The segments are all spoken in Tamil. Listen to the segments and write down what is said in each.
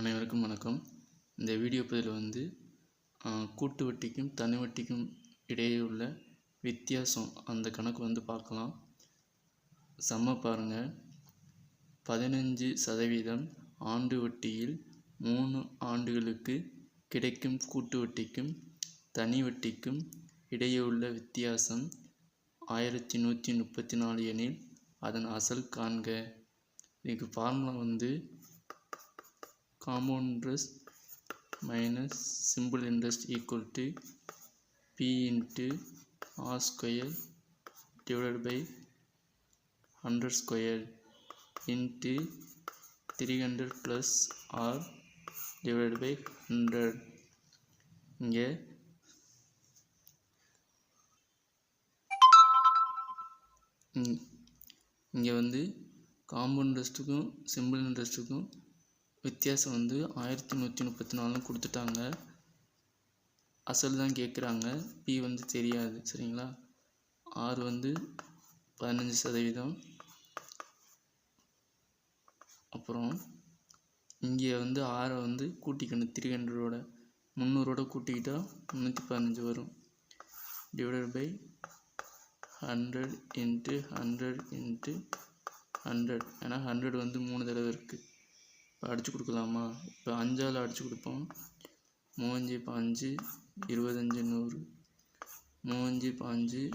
அனைவருக்கும் வணக்கம். இந்த வீடியோ பதிவில் வந்து கூட்டு வட்டிக்கும் தனி வட்டிக்கும் இடையே உள்ள வித்தியாசம் அந்த கணக்கு வந்து பார்க்கலாம். செம்ம பாருங்கள் பதினஞ்சு சதவீதம் ஆண்டு வட்டியில் மூணு ஆண்டுகளுக்கு கிடைக்கும் கூட்டு வட்டிக்கும் தனி வட்டிக்கும் இடையே உள்ள வித்தியாசம் ஆயிரத்தி நூற்றி முப்பத்தி நாலு எனில் அதன் அசல் காண்க. இதுக்கு ஃபார்முலா வந்து compound interest minus simple interest equal to p into r square divided by 100 square into 300 plus r divided by 100 இங்கே இங்கே வந்து காம்பவுண்ட் இன்ட்ரெஸ்ட்டுக்கும் சிம்பிள் இன்ட்ரெஸ்ட்டுக்கும் வித்தியாசம் வந்து ஆயிரத்தி நூற்றி முப்பத்தி நாலுன்னு கொடுத்துட்டாங்க. அசல் தான் கேட்குறாங்க பி வந்து தெரியாது சரிங்களா? ஆறு வந்து பதினஞ்சு சதவீதம். அப்புறம் இங்கே வந்து ஆறை வந்து கூட்டிக்கணும் த்ரீ ஹண்ட்ரடோட முந்நூறோட கூட்டிக்கிட்டால் முந்நூற்றி பதினஞ்சு வரும். Divided by hundred into hundred into hundred ஏன்னா ஹண்ட்ரட் வந்து மூணு தடவை இருக்குது இப்போ அடித்து கொடுக்கலாமா? இப்போ அஞ்சால் அடித்து கொடுப்போம். மூவஞ்சு பாஞ்சு இருபத்தஞ்சி நூறு. மூவஞ்சு பாஞ்சு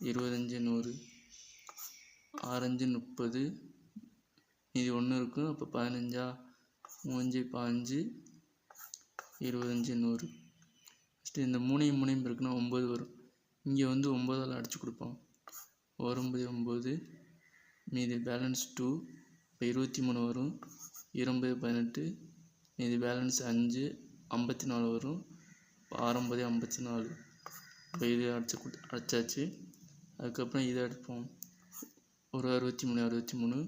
இருபத்தஞ்சி நூறு. ஆரஞ்சு முப்பது. இது ஒன்று இருக்கும் அப்போ பதினஞ்சா? மூஞ்சு பாஞ்சு இருபத்தஞ்சி நூறு. ஃபஸ்ட்டு இந்த மூணையும் மூணையும் இருக்குன்னா ஒம்பது வரும். இங்கே வந்து ஒம்பதால் அடித்து கொடுப்போம். ஒம்பது ஒம்பது மீதி பேலன்ஸ் டூ இப்போ இருபத்தி மூணு வரும் இருபது பதினெட்டு இது பேலன்ஸ் அஞ்சு ஐம்பத்தி நாலு வரும் ஆறம்பது ஐம்பத்தி நாலு இப்போ இது அடிச்சு கொடு அடைச்சாச்சு. அதுக்கப்புறம் இதை அடிப்போம் ஒரு அறுபத்தி மூணு அறுபத்தி மூணு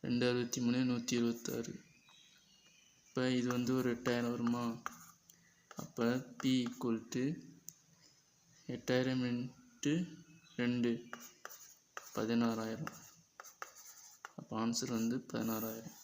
ரெண்டு அறுபத்தி மூணு நூற்றி இருபத்தாறு. இப்போ இது வந்து ஒரு எட்டாயிரம் வருமா? அப்போ பி ஈக்குவல் டு எட்டாயிரம் இன்ட்டு ரெண்டு பதினாறாயிரம். ஸ்பான்சர் வந்து பதினாறாயிரம்.